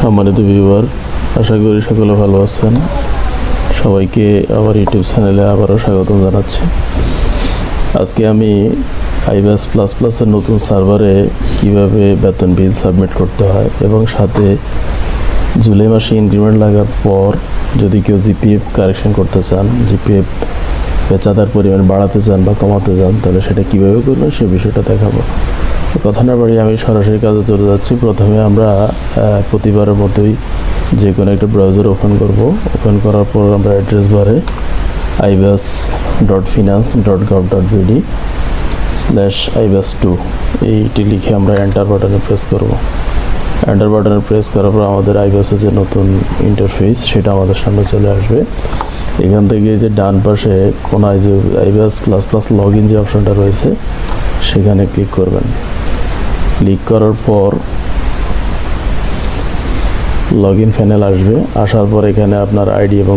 সম্মানিত ভিউয়ার আশা করি সকলে ভালো আছেন। সবাইকে আমার ইউটিউব চ্যানেলে আবারও স্বাগত জানাচ্ছি। আজকে আমি আইবাস প্লাস প্লাসের নতুন সার্ভারে কীভাবে বেতন বিল সাবমিট করতে হয় এবং সাথে জুলাই মাসে ইনক্রিমেন্ট লাগার পর যদি কেউ জিপিএফ কারেকশন করতে চান জিপিএফ চাঁদার পরিমাণ বাড়াতে চান বা কমাতে চান, তাহলে সেটা কীভাবে করবেন সে বিষয়টা দেখাবো। কথা না বাড়ি আমি সরাসরি কাজে চলে যাচ্ছি। প্রথমে আমরা প্রতিবারের মতোই যে কোনো একটা ব্রাউজার ওপেন করব। ওপেন করার পর আমরা অ্যাড্রেস বারে iBAS dot finance dot gov dot BD slash iBAS two eighty লিখে আমরা এন্টার বাটনে প্রেস করব। এন্টার বাটনে প্রেস করার পর আমাদের আইবাসের যে নতুন ইন্টারফেস সেটা আমাদের সামনে চলে আসবে। এখান থেকে যে ডান পাশে কোনায় যে iBAS plus plus log in যে অপশনটা রয়েছে, সেখানে ক্লিক করবেন। ক্লিক করার পর লগ ইন প্যানেল আসবে। আসার পর এখানে আপনার আইডি এবং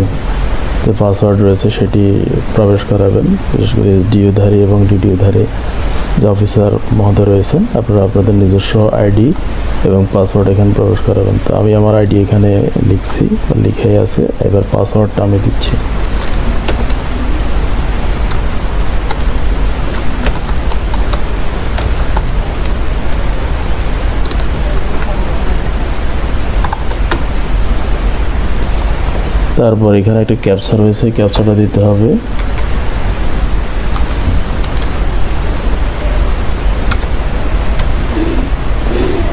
যে পাসওয়ার্ড রয়েছে, সেটি প্রবেশ করাবেন। বিশেষ করে ডিও ধারী এবং ডিডিও ধারী যে অফিসার মহোদয় রয়েছেন, আপনারা আপনাদের নিজস্ব আইডি এবং পাসওয়ার্ড এখানে প্রবেশ করাবেন। তো আমি আমার আইডি এখানে লিখছি বা লিখেই আছে। এবার পাসওয়ার্ডটা আমি দিচ্ছি। তারপর এখানে একটা ক্যাপচা রয়েছে ক্যাপচাটা দিতে হবে।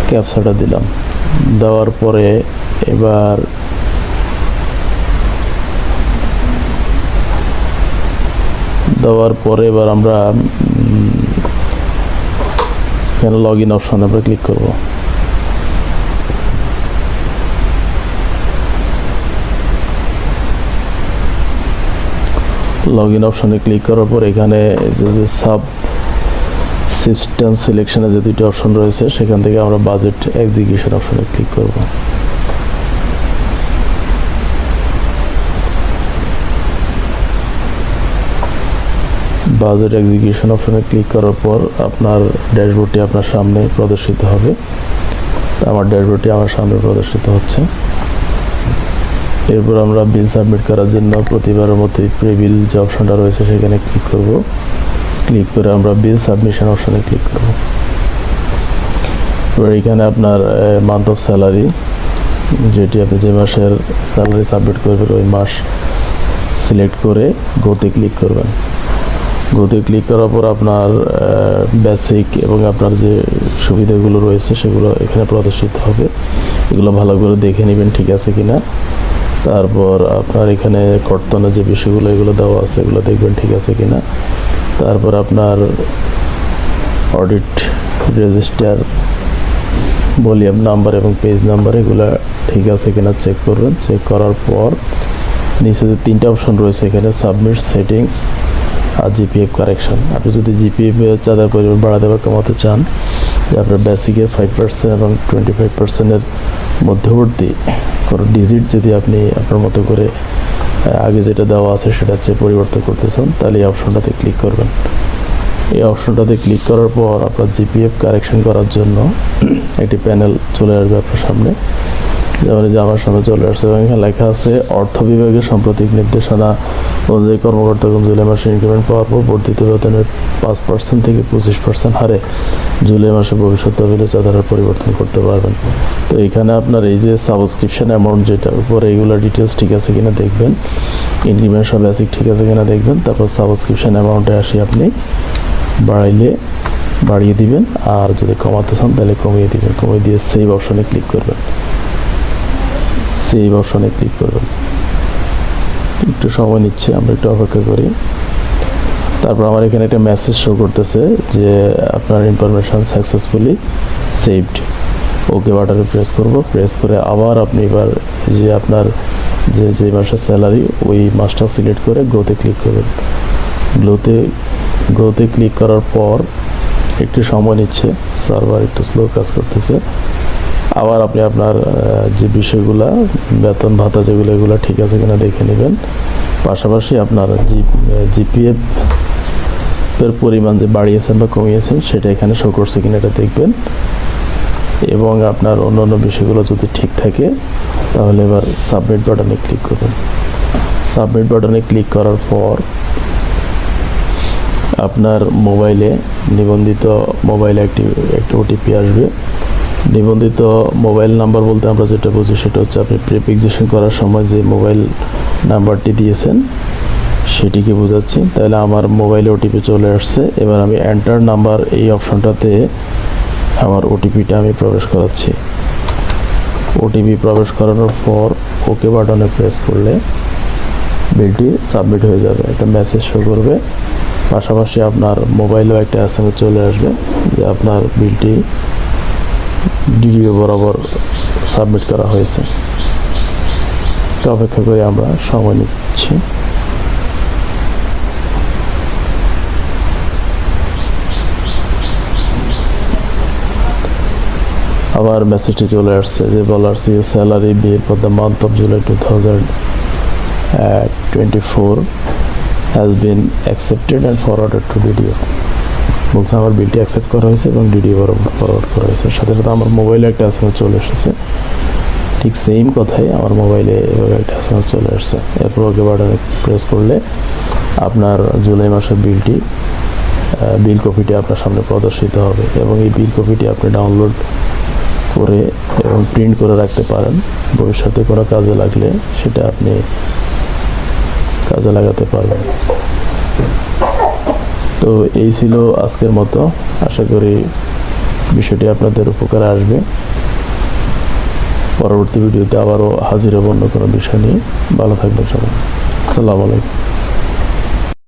ক্যাপচাটা দিলাম। দেওয়ার পরে এবার দেওয়ার পরে এবার আমরা এখানে লগ ইন অপশন আমরা ক্লিক করব। লগ ইন অপশনে ক্লিক করার পর এখানে যে সাব সিস্টেম সিলেকশনে যে দুটি অপশন রয়েছে, সেখান থেকে আমরা বাজেট এক্সিকিউশন অপশনে ক্লিক করব। বাজেট এক্সিকিউশন অপশনে ক্লিক করার পর আপনার ড্যাশবোর্ডটি আপনার সামনে প্রদর্শিত হবে। আমার ড্যাশবোর্ডটি আমার সামনে প্রদর্শিত হচ্ছে। এরপর আমরা বিল সাবমিট করার জন্য প্রতিবারের মতোই প্রে বিল যে অপশনটা রয়েছে সেখানে ক্লিক করব। ক্লিক করে আমরা বিল সাবমিশন অপশনে ক্লিক করব। এবার এখানে আপনার মান্থ অফ স্যালারি যেটি আপনি যে মাসের স্যালারি সাবমিট করবেন ওই মাস সিলেক্ট করে গোতে ক্লিক করবেন। গোতে ক্লিক করার পর আপনার বেসিক এবং আপনার যে সুবিধাগুলো রয়েছে সেগুলো এখানে প্রদর্শিত হবে। এগুলো ভালো করে দেখে নেবেন ঠিক আছে কিনা। তারপর আপনার এখানে কর্তনের যে বিষয়গুলো, এগুলো দেওয়া আছে, এগুলো দেখবেন ঠিক আছে কিনা। তারপর আপনার অডিট রেজিস্টার ভলিউম নাম্বার এবং পেজ নাম্বার এগুলো ঠিক আছে কিনা চেক করবেন। চেক করার পর নিচে যে তিনটা অপশন রয়েছে এখানে সাবমিট সেটিংস আর জিপিএফ কারেকশন আপনি যদি জিপিএফ চাঁদার পরিমাণ বাড়াতে বা কমাতে চান, যে আপনার বেসিকের ফাইভ পার্সেন্ট এবং টোয়েন্টি ফাইভ পার্সেন্টের মধ্যবর্তী কোনো ডিজিট যদি আপনি আপনার মতো করে আগে যেটা দেওয়া আছে সেটা হচ্ছে পরিবর্তন করতে চান তাহলে এই অপশনটাতে ক্লিক করবেন। এই অপশনটাতে ক্লিক করার পর আপনার জিপিএফ কারেকশন করার জন্য একটি প্যানেল চলে আসবে আপনার সামনে। যেমন এই যে আমার সামনে চলে আসছে, এবং এখানে লেখা আছে, অর্থ বিভাগের সাম্প্রতিক নির্দেশনা অনুযায়ী কর্মকর্তাগণ জুলাই মাসে ইনক্রিমেন্ট পাওয়ার পর বর্ধিত বেতনের পাঁচ পার্সেন্ট থেকে পঁচিশ পার্সেন্ট হারে জুলাই মাসে ভবিষ্যৎ তহবিলে চাঁদার পরিবর্তন করতে পারবেন। তো এখানে আপনার এই যে সাবস্ক্রিপশন অ্যামাউন্ট যেটা উপরে এইগুলো ডিটেলস ঠিক আছে কিনা দেখবেন ইনক্রিমেন্ট সব বেসিক ঠিক আছে কিনা দেখবেন, তারপর সাবস্ক্রিপশন অ্যামাউন্টে আসি আপনি, বাড়াইলে বাড়িয়ে দিবেন, আর যদি কমাতে চান তাহলে কমিয়ে দিবেন, কমিয়ে দিয়ে সেভ অপশনে ক্লিক করবেন। সেভ অপশনে ক্লিক করবেন। একটু সময় নিচ্ছে, আমরা একটু অপেক্ষা করি। তারপর আমার এখানে একটা মেসেজ শো করতেছে যে, আপনার ইনফরমেশন সাকসেসফুলি সেভড ওকে বাটনে প্রেস করব। প্রেস করে আবার আপনি এবার যে আপনার যে যে মাসের স্যালারি ওই মাসটা সিলেক্ট করে গ্রোতে ক্লিক করবেন। গ্লোতে গ্রোতে ক্লিক করার পর একটু সময় নিচ্ছে। সার্ভার একটু স্লো কাজ করতেছে। আবার আপনি আপনার যে বিষয়গুলো, বেতন ভাতা যেগুলো, এগুলো ঠিক আছে কিনা দেখে নেবেন। পাশাপাশি আপনার জিপিএফ এর পরিমাণ যে বাড়িয়েছেন বা কমিয়েছেন, সেটা এখানে শো করছে কিনা এটা দেখবেন। এবং আপনার অন্যান্য বিষয়গুলো যদি ঠিক থাকে, তাহলে এবার সাবমিট বাটনে ক্লিক করবেন। সাবমিট বাটনে ক্লিক করার পর আপনার মোবাইলে নিবন্ধিত মোবাইলে একটি একটি ওটিপি আসবে। নিবন্ধিত মোবাইল নাম্বার বলতে আমরা যেটা বুঝি সেটা হচ্ছে আপনি প্রিপিকজেশন করার সময় যে মোবাইল নাম্বারটি দিয়েছেন, সেটিকে বোঝাচ্ছি। তাহলে আমার মোবাইলে ওটিপি চলে আসছে, এবার আমি এন্টার নাম্বার এই অপশনটাতে আমার ওটিপিটা আমি প্রবেশ করাচ্ছি। ওটিপি প্রবেশ করানোর পর ওকে বাটনে প্রেস করলে বিলটি সাবমিট হয়ে যাবে, একটা মেসেজ শো করবে। পাশাপাশি আপনার মোবাইলেও একটা এস চলে আসবে, যে আপনার বিলটি ডিডিও বরাবর সাবমিট করা হয়েছে। তো অপেক্ষা করে আমরা সময় নিচ্ছি। আবার মেসেজটি চলে আসছে যে বলার you salary bill for the month of July two thousand twenty four has been accepted and forwarded to DDO বলছে আমার বিলটি অ্যাকসেপ্ট করা হয়েছে এবং বরাবর ফরওয়ার্ড করা হয়েছে। সাথে সাথে আমার মোবাইলে একটা এসএমএস চলে এসেছে। ঠিক সেম কথাই আমার মোবাইলে এভাবে একটা এসএমএস চলে আসছে এরপর ওকে বাটনে প্রেস করলে আপনার জুলাই মাসের বিলটি বিল কপিটি আপনার সামনে প্রদর্শিত হবে এবং এই বিল কপিটি আপনি ডাউনলোড করে এবং প্রিন্ট করে রাখতে পারেন। ভবিষ্যতে কোনো কাজে লাগলে সেটা আপনি কাজে লাগাতে পারবেন। তো এই ছিল আজকের মতো। আশা করি বিষয়টি আপনাদের উপকারে আসবে। পরবর্তী ভিডিওতে আবারও হাজির হব অন্য কোনো বিষয় নিয়ে। ভালো থাকবেন সবাই। আসসালামু আলাইকুম।